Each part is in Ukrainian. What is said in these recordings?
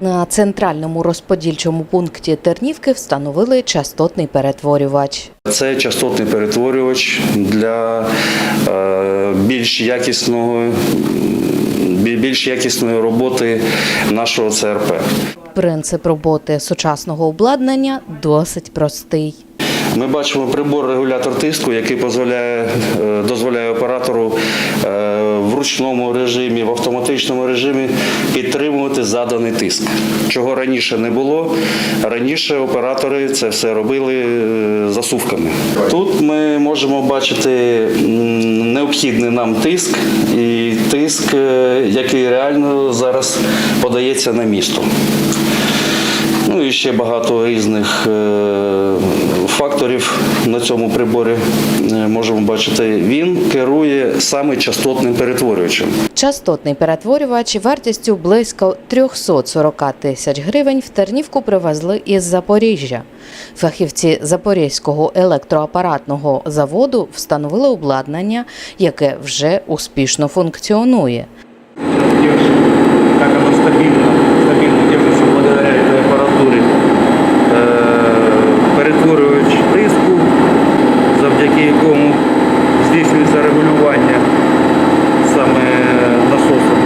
На центральному розподільчому пункті Тернівки встановили частотний перетворювач. Це частотний перетворювач для е, більш якісного більш якісної роботи нашого ЦРП. Принцип роботи сучасного обладнання досить простий. Ми бачимо прибор регулятор тиску, який дозволяє, е, дозволяє оператору ручному режимі, в автоматичному режимі підтримувати заданий тиск. Чого раніше не було. Раніше оператори це все робили е, засувками. Тут ми можемо бачити необхідний нам тиск і тиск, е, який реально зараз подається на місто. Ну і ще багато різних е, на цьому приборі е, можемо бачити. Він керує саме частотним перетворювачем. Частотний перетворювач вартістю близько 340 тисяч гривень в Тернівку привезли із Запоріжжя. Фахівці Запорізького електроапаратного заводу встановили обладнання, яке вже успішно функціонує. Здійснюється регулювання саме насосом.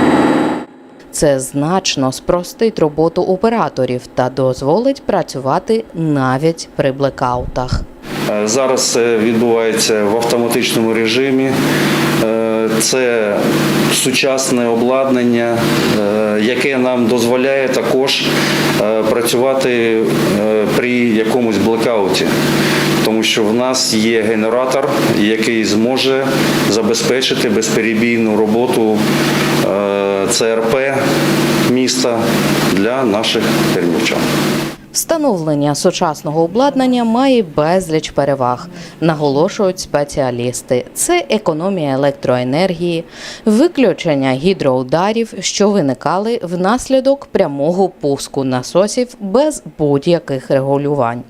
Це значно спростить роботу операторів та дозволить працювати навіть при блекаутах. Е, Зараз це відбувається в автоматичному режимі. Е, Це сучасне обладнання, е, яке нам дозволяє також працювати при якомусь блекауті. Що в нас є генератор, який зможе забезпечити безперебійну роботу е, ЦРП міста для наших термівчан. Встановлення сучасного обладнання має безліч переваг, наголошують спеціалісти. Це економія електроенергії, виключення гідроударів, що виникали внаслідок прямого пуску насосів без будь-яких регулювань.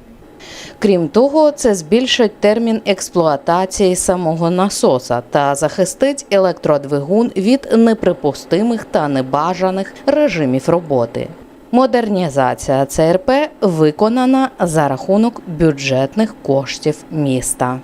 Крім того, це збільшить термін експлуатації самого насоса та захистить електродвигун від неприпустимих та небажаних режимів роботи. Модернізація ЦРП виконана за рахунок бюджетних коштів міста.